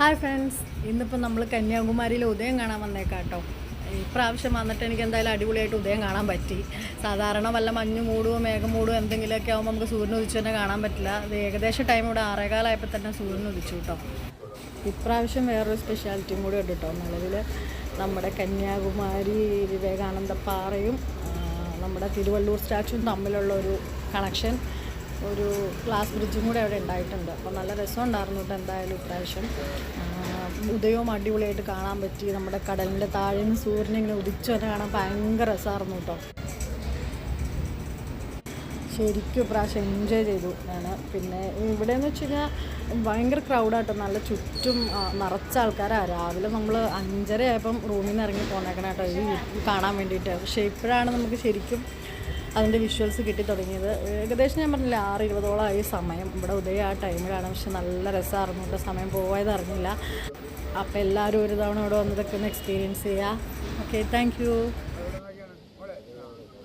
Hi friends ഇന്നിപ്പോൾ നമ്മൾ കന്യാകുമാരിയിൽ ഉദയം കാണാൻ വന്നേക്കാം കേട്ടോ ഇപ്രാവശ്യം വന്നിട്ട് എനിക്ക് എന്തായാലും അടിപൊളിയായിട്ട് ഉദയം കാണാൻ പറ്റി. സാധാരണ വല്ല മഞ്ഞ് മൂടുവോ മേഘം മൂടുവോ എന്തെങ്കിലുമൊക്കെ ആകുമ്പോൾ നമുക്ക് സൂര്യൻ ഉദിച്ചു തന്നെ കാണാൻ പറ്റില്ല. അത് ഏകദേശം ടൈം ഇവിടെ ആറേകാലായപ്പോൾ തന്നെ സൂര്യൻ ഉദിച്ചു കേട്ടോ ഇപ്രാവശ്യം വേറൊരു സ്പെഷ്യാലിറ്റിയും കൂടി ഉണ്ട് കേട്ടോ നിലവിൽ നമ്മുടെ കന്യാകുമാരി വിവേകാനന്ദ പാറയും നമ്മുടെ തിരുവള്ളൂർ സ്റ്റാച്ചുവും തമ്മിലുള്ള ഒരു കണക്ഷൻ ഒരു ഗ്ലാസ് ബ്രിഡ്ജും കൂടെ അവിടെ ഉണ്ടായിട്ടുണ്ട്. അപ്പോൾ നല്ല രസമുണ്ടായിരുന്നു കേട്ടോ എന്തായാലും ഇപ്രാവശ്യം. ഉദയവും അടിപൊളിയായിട്ട് കാണാൻ പറ്റി. നമ്മുടെ കടലിന്റെ താഴെ സൂര്യനെ ഇങ്ങനെ ഉദിച്ചു വരെ കാണാൻ ഭയങ്കര രസമായിരുന്നു കേട്ടോ. ശരിക്കും ഇപ്രാവശ്യം എൻജോയ് ചെയ്തു ഞാൻ പിന്നെ ഇവിടെ എന്ന് വെച്ച് കഴിഞ്ഞാൽ ഭയങ്കര ക്രൗഡാട്ടോ നല്ല ചുറ്റും നിറച്ച ആൾക്കാരാണ് രാവിലെ നമ്മൾ അഞ്ചര ആയപ്പം റൂമിൽ നിന്ന് ഇറങ്ങി പോന്നേക്കണം കേട്ടോ. ഈ കാണാൻ വേണ്ടിയിട്ട്. പക്ഷേ ഇപ്പോഴാണ് നമുക്ക് ശരിക്കും അതിന്റെ വിഷ്വൽസ് കിട്ടി തുടങ്ങിയത്. ഏകദേശം ഞാൻ പറഞ്ഞില്ല ആറ് ഇരുപതോളമായി സമയം. ഇവിടെ ഉദയം ആ ടൈമിലാണ്. പക്ഷെ നല്ല രസമായിരുന്നു കേട്ടോ സമയം പോയത് അറിഞ്ഞില്ല. അപ്പോൾ എല്ലാവരും ഒരു തവണ ഇവിടെ വന്നതൊക്കെ ഒന്ന് എക്സ്പീരിയൻസ് ചെയ്യുക. Okay thank